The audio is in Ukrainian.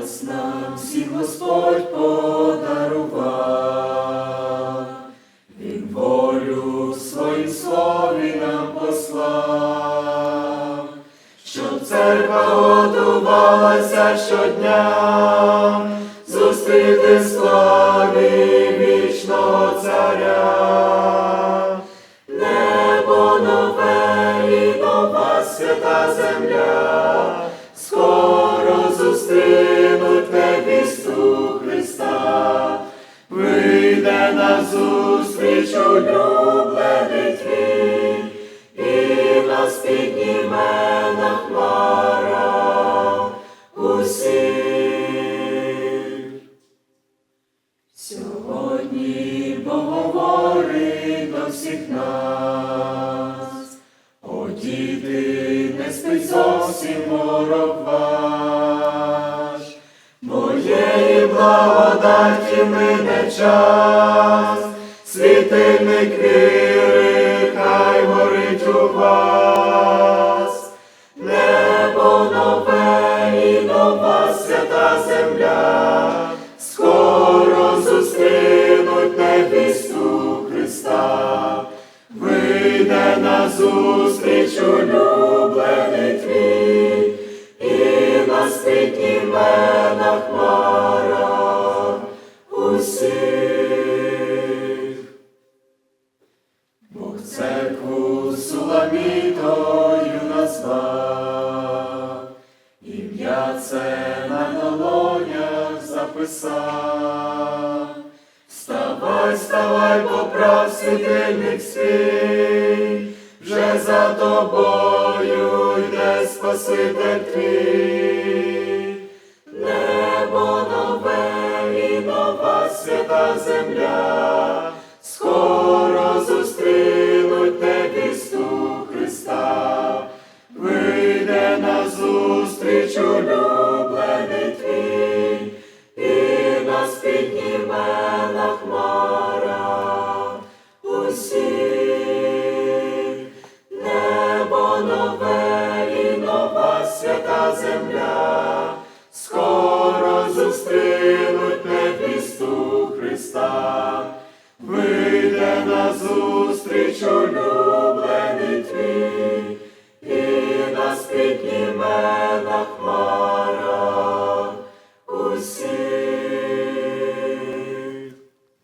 Нас нам всім Господь подарував, Він волю в своїм слові нам послав, щоб церква готувалася щодня, зустріти славі вічного царя. Небо нове і нова свята земля, вийде на зустріч улюблений твій, і нас підніме на хмарах усіх. Сьогодні Бог говорить до всіх нас, о діти, не спить зовсім ворог благодаті мине час, світильник віри, хай горить у вас, долонях. Вставай, вставай, поправ світильник свій, вже за тобою йде Спаситель твій. Небо нове і нова свята земля, скоро зустрінуть невісту Христа, вийде на зустріч улюблений земля, скоро зустрінуть небісту Христа, вийде на зустріч.